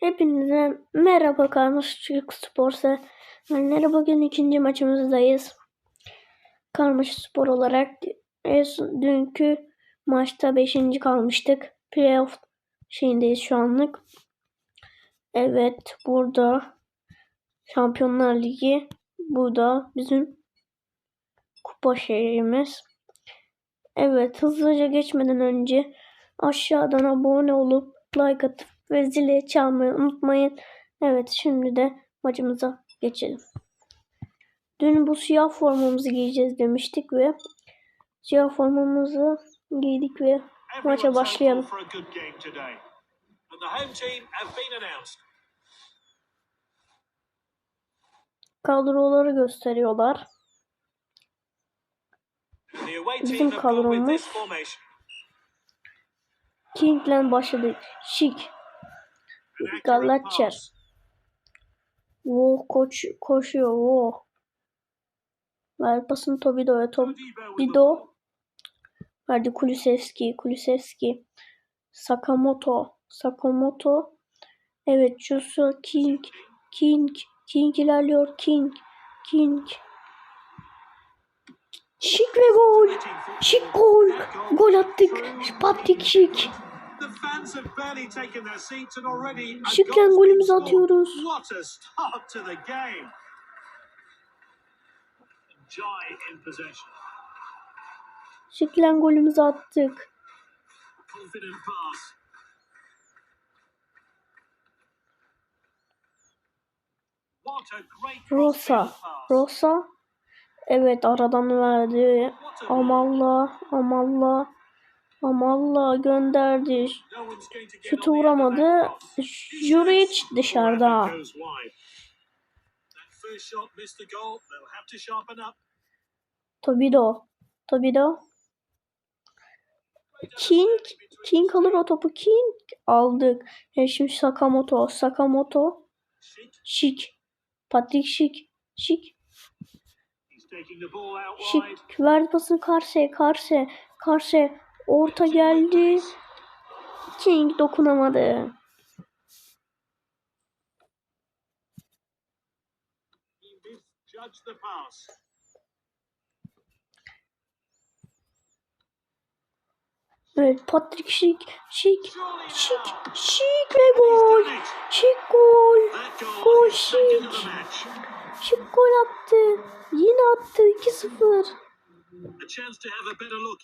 Hepinize merhaba Karmaşık Spor severleri. Bugün ikinci maçımızdayız. Karmaşık Spor olarak son- dünkü maçta 5. kalmıştık. Playoff şeyindeyiz şu anlık. Evet burada Şampiyonlar Ligi. Burada bizim kupa şeyimiz. Evet hızlıca geçmeden önce aşağıdan abone olup like atıp ve zili çalmayı unutmayın. Evet şimdi de maçımıza geçelim. Dün bu siyah formamızı giyeceğiz demiştik ve siyah formamızı giydik ve maça başlayalım. Kadroları gösteriyorlar. Bizim kadromuz-. King'le başladık. Şik. Pass. Wo koş, koşuyor. Wo. Ver pasını Tobido'ya. Tobido. Verdi Kulusevski. Kulusevski. Sakamoto. Sakamoto. Evet Joshua King. King. King ilerliyor. King. King. Şik ve gol. Şik gol. Gol attık. Patrick Şik. Goal's golümüzü atıyoruz. Şiklen golümüzü attık. Rosa. Rosa. Evet aradan verdi. What a Amalla. Amalla. Amalla gönderdi. Şutu vuramadı. Juric dışarıda. Tobido. Tobido. King. King alır o topu. King. Aldık. E şimdi Sakamoto. Sakamoto. Şik. Patrick Şik. Şik. Şik. Verdi pasını Karse. Karse. Karse. Orta geldi. King dokunamadı. Evet Patrick Şik. Şik. Şik. Şik ve gol. Şik gol. Gol Şik. Şik gol attı. Yine attı 2-0.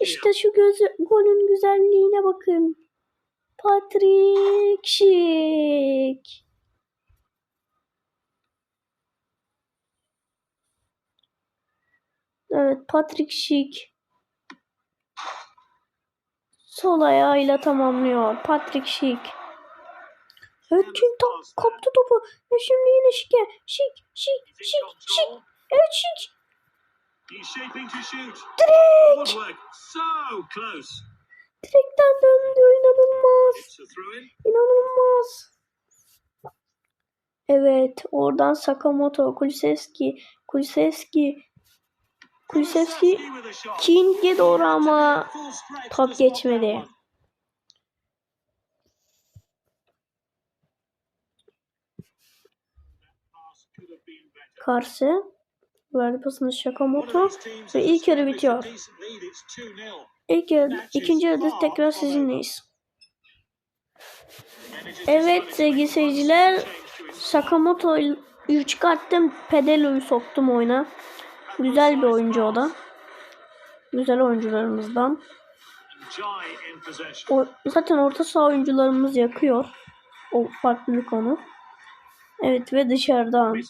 İşte şu gözü, golün güzelliğine bakın. Patrick Şik. Evet Patrick Şik. Sol ayağıyla tamamlıyor. Patrick Şik. Evet kim top, kaptı topu. Ve şimdi yine Şik'e. Şik, Şik, Şik, Şik. Evet Şik. He's shaping to shoot. Direkt. Woodwork. So close. Direkten döndü. İnanılmaz. İnanılmaz. Evet, oradan Sakamoto, with a shot. King'e doğru ama top geçmedi. Karşı of Sakamoto these teams ve ilk yarı bitiyor. decent lead. It's 2-0. İlk yarı, ikinci yarıda tekrar sizinleyiz. Evet sevgili seyirciler, Sakamoto'yu çıkarttım, Pedelo'yu soktum oyuna. Güzel bir oyuncu o da. Güzel oyuncularımızdan. O, zaten orta saha oyuncularımız yakıyor. O farklı bir konu. Evet ve dışarıdan.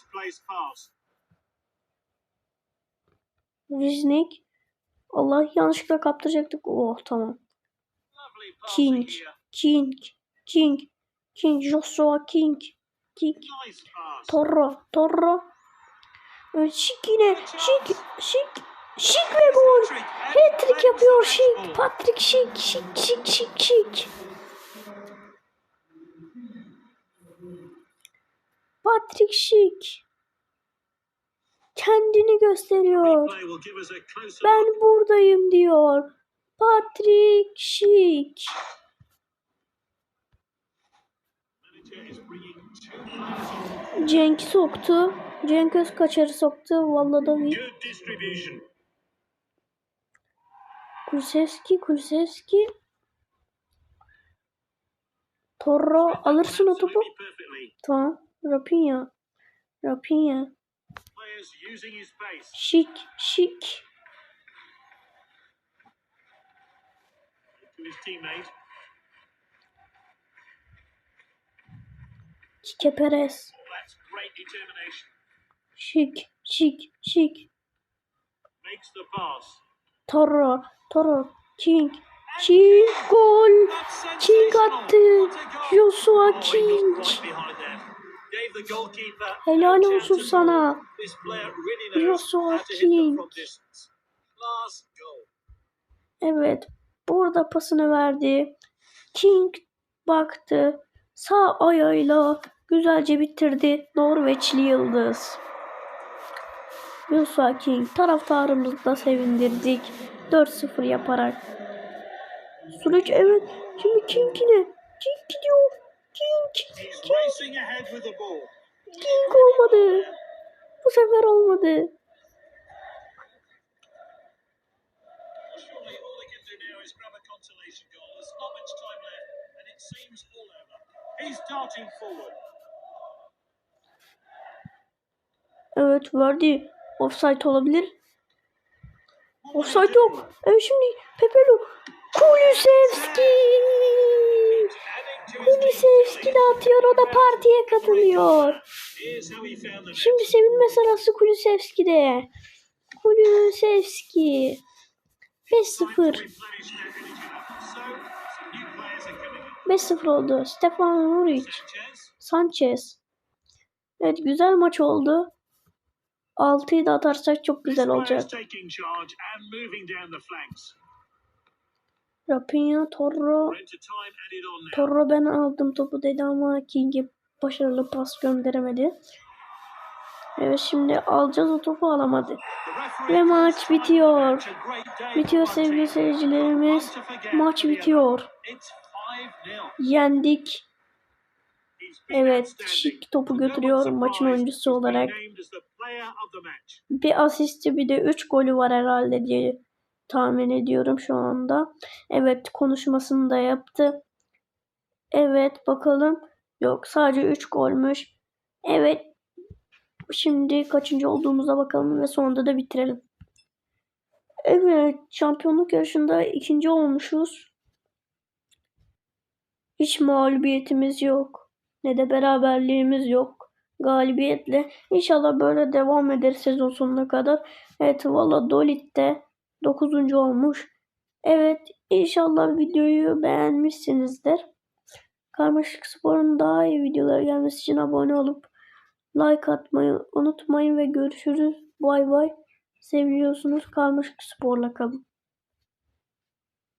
Riznik. Allah yanlışlıkla kaptıracaktık. Oh tamam. King. King. King. King. Joshua King. King. Torro. Torro. Evet şik yine. Şik. Şik. Şik ve gol. Hat-trick yapıyor Şik. Patrick Şik. Şik. Şik. Şik. Şik. Patrick Şik. Kendini gösteriyor. Ben buradayım diyor. Patrick Şik. Cenk soktu. Cenk Özkaçar'ı soktu. Valladovic. Good distribution. Kulusevski, Kulusevski. Torro alırsın o topu. Tamam. Rapinha. Rapinha. Şik, şik. Kike Perez. Şik, şik, şik. Torro, Torro. King. King gol. King attı. Joshua Oh, King. Helal olsun sana. Joshua King. Evet. Burada pasını verdi. King baktı. Sağ ayağıyla güzelce bitirdi. Norveçli Yıldız. Joshua King taraftarımızı da sevindirdik. 4-0 yaparak. Süreç evet. Şimdi King yine. King gidiyor. King. He's King. racing ahead with the ball. King olmadı. Bu sefer olmadı. Surely all he can do now is grab a consolation goal. There's not much time left, and it seems all over. He's darting forward. Evet verdi. Offside olabilir. Offside yok. Evet şimdi Pepelu. Kulusevski. Kulusevski de atıyor. O da partiye katılıyor. Şimdi sevinme sırası Kulusevski'de. Kulusevski. 5-0. Replenish that energy level. So, some new players are coming 5-0 in. oldu. Stefan Muric. Sanchez. Evet güzel maç oldu. 6'yı da atarsak çok güzel olacak. Rapinha, Torro. Torro ben aldım topu dedi ama King'e başarılı pas gönderemedi. Evet şimdi alacağız o topu alamadı. Ve maç bitiyor. Bitiyor sevgili seyircilerimiz. Maç bitiyor. other. It's 5-0. Yendik. Evet şık topu götürüyor maçın oyuncusu olarak. Bir asisti bir de 3 golü var herhalde diye tahmin ediyorum şu anda. Evet konuşmasını da yaptı. Evet bakalım. Yok sadece 3 golmüş. Evet. Şimdi kaçıncı olduğumuza bakalım ve sonunda da bitirelim. Evet şampiyonluk yarışında ikinci olmuşuz. Hiç mağlubiyetimiz yok. Ne de beraberliğimiz yok. Galibiyetle. İnşallah böyle devam eder sezon sonuna kadar. Evet Valladolid de 9. olmuş. Evet inşallah videoyu beğenmişsinizdir. Karmaşık Spor'un daha iyi videoları gelmesi için abone olup like atmayı unutmayın ve görüşürüz. Bay bay. Seviyorsunuz. Karmaşık Spor'la kalın.